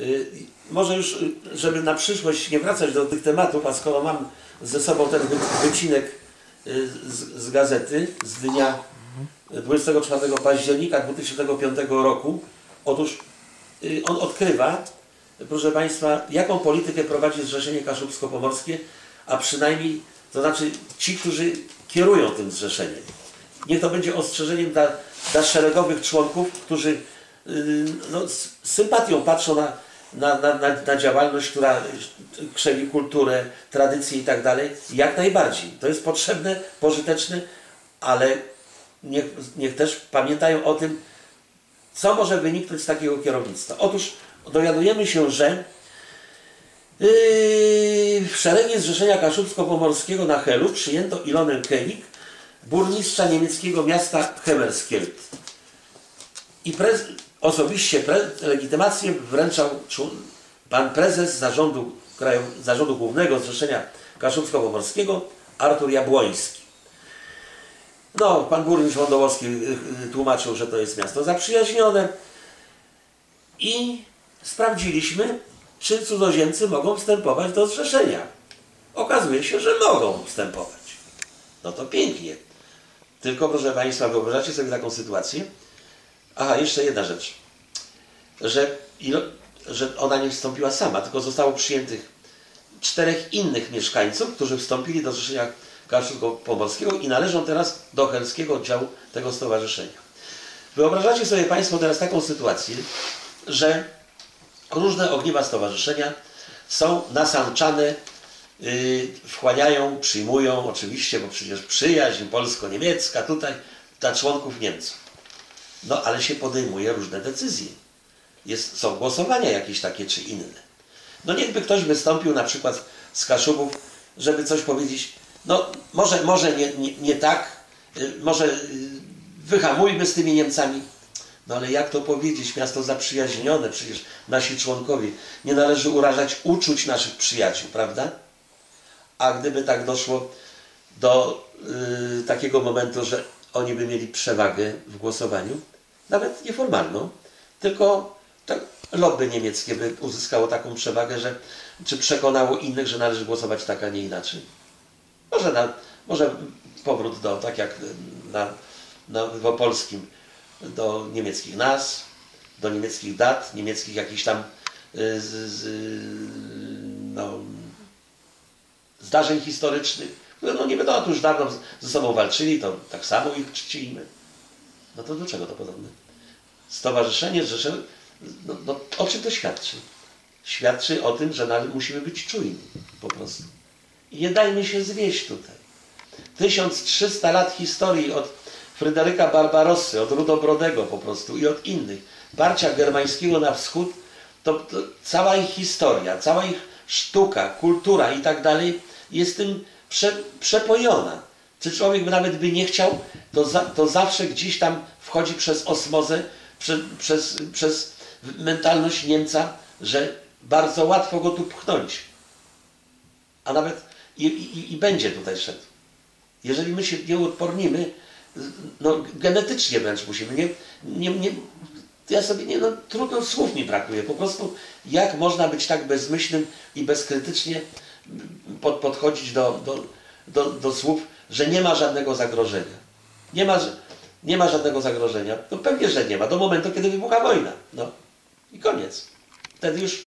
Y, Może już, y, żeby na przyszłość nie wracać do tych tematów, a skoro mam ze sobą ten wy- wycinek y, z, z gazety z dnia 24 października 2005 roku, otóż on odkrywa, proszę Państwa, jaką politykę prowadzi Zrzeszenie Kaszubsko-Pomorskie, a przynajmniej, to znaczy ci, którzy kierują tym zrzeszeniem. Niech to będzie ostrzeżeniem dla, dla szeregowych członków, którzy no, z sympatią patrzą na, na, na, na, na działalność, która krzewi kulturę, tradycję i tak dalej. Jak najbardziej. To jest potrzebne, pożyteczne, ale niech, niech też pamiętają o tym, co może wyniknąć z takiego kierownictwa. Otóż dowiadujemy się, że Yy, w szeregi Zrzeszenia Kaszubsko-Pomorskiego na Helu przyjęto Ilonę Kenik, burmistrza niemieckiego miasta Hemerskield. I prez, osobiście legitymację wręczał pan prezes zarządu, kraju, zarządu Głównego Zrzeszenia Kaszubsko-Pomorskiego Artur Jabłoński. No, pan burmistrz Wądołowski y, y, tłumaczył, że to jest miasto zaprzyjaźnione i sprawdziliśmy, czy cudzoziemcy mogą wstępować do zrzeszenia. Okazuje się, że mogą wstępować. No to pięknie. Tylko proszę Państwa, wyobraźcie sobie taką sytuację. Aha, jeszcze jedna rzecz. Że, że ona nie wstąpiła sama, tylko zostało przyjętych czterech innych mieszkańców, którzy wstąpili do Zrzeszenia Kaszubsko-Pomorskiego i należą teraz do Helskiego Oddziału tego stowarzyszenia. Wyobrażacie sobie Państwo teraz taką sytuację, że różne ogniwa stowarzyszenia są nasanczane, yy, wchłaniają, przyjmują, oczywiście, bo przecież przyjaźń polsko-niemiecka tutaj dla członków Niemców. No ale się podejmuje różne decyzje. Jest, są głosowania jakieś takie czy inne. No niechby ktoś wystąpił na przykład z Kaszubów, żeby coś powiedzieć, no może, może nie, nie, nie tak, y, może y, wyhamujmy z tymi Niemcami. No ale jak to powiedzieć, miasto zaprzyjaźnione, przecież nasi członkowie, nie należy urażać uczuć naszych przyjaciół, prawda? A gdyby tak doszło do y, takiego momentu, że oni by mieli przewagę w głosowaniu, nawet nieformalną, tylko tak, lobby niemieckie by uzyskało taką przewagę, że czy przekonało innych, że należy głosować tak, a nie inaczej. Może, na, może powrót do, tak jak na, na polskim, do niemieckich nazw, do niemieckich dat, niemieckich jakichś tam y, z, z, no, zdarzeń historycznych, które no nie wiadomo, to już dawno ze sobą walczyli, to tak samo ich czcimy. No to do czego to podobne? Stowarzyszenie Zrzeszenie, no, no, o czym to świadczy? Świadczy o tym, że nawet musimy być czujni po prostu. I nie dajmy się zwieść tutaj. 1300 lat historii od Fryderyka Barbarossy, od Rudobrodego po prostu i od innych. Parcia germańskiego na wschód, to, to cała ich historia, cała ich sztuka, kultura i tak dalej jest tym prze, przepojona. Czy człowiek nawet by nie chciał, to, za, to zawsze gdzieś tam wchodzi przez osmozę, prze, przez, przez mentalność Niemca, że bardzo łatwo go tu pchnąć. A nawet i, i, i będzie tutaj szedł. Jeżeli my się nie uodpornimy, no genetycznie wręcz musimy, nie, nie, nie, ja sobie nie, no trudno słów mi brakuje, po prostu jak można być tak bezmyślnym i bezkrytycznie pod, podchodzić do, do, do, do słów, że nie ma żadnego zagrożenia. Nie ma, nie ma żadnego zagrożenia. No pewnie, że nie ma, do momentu, kiedy wybucha wojna. No i koniec. Wtedy już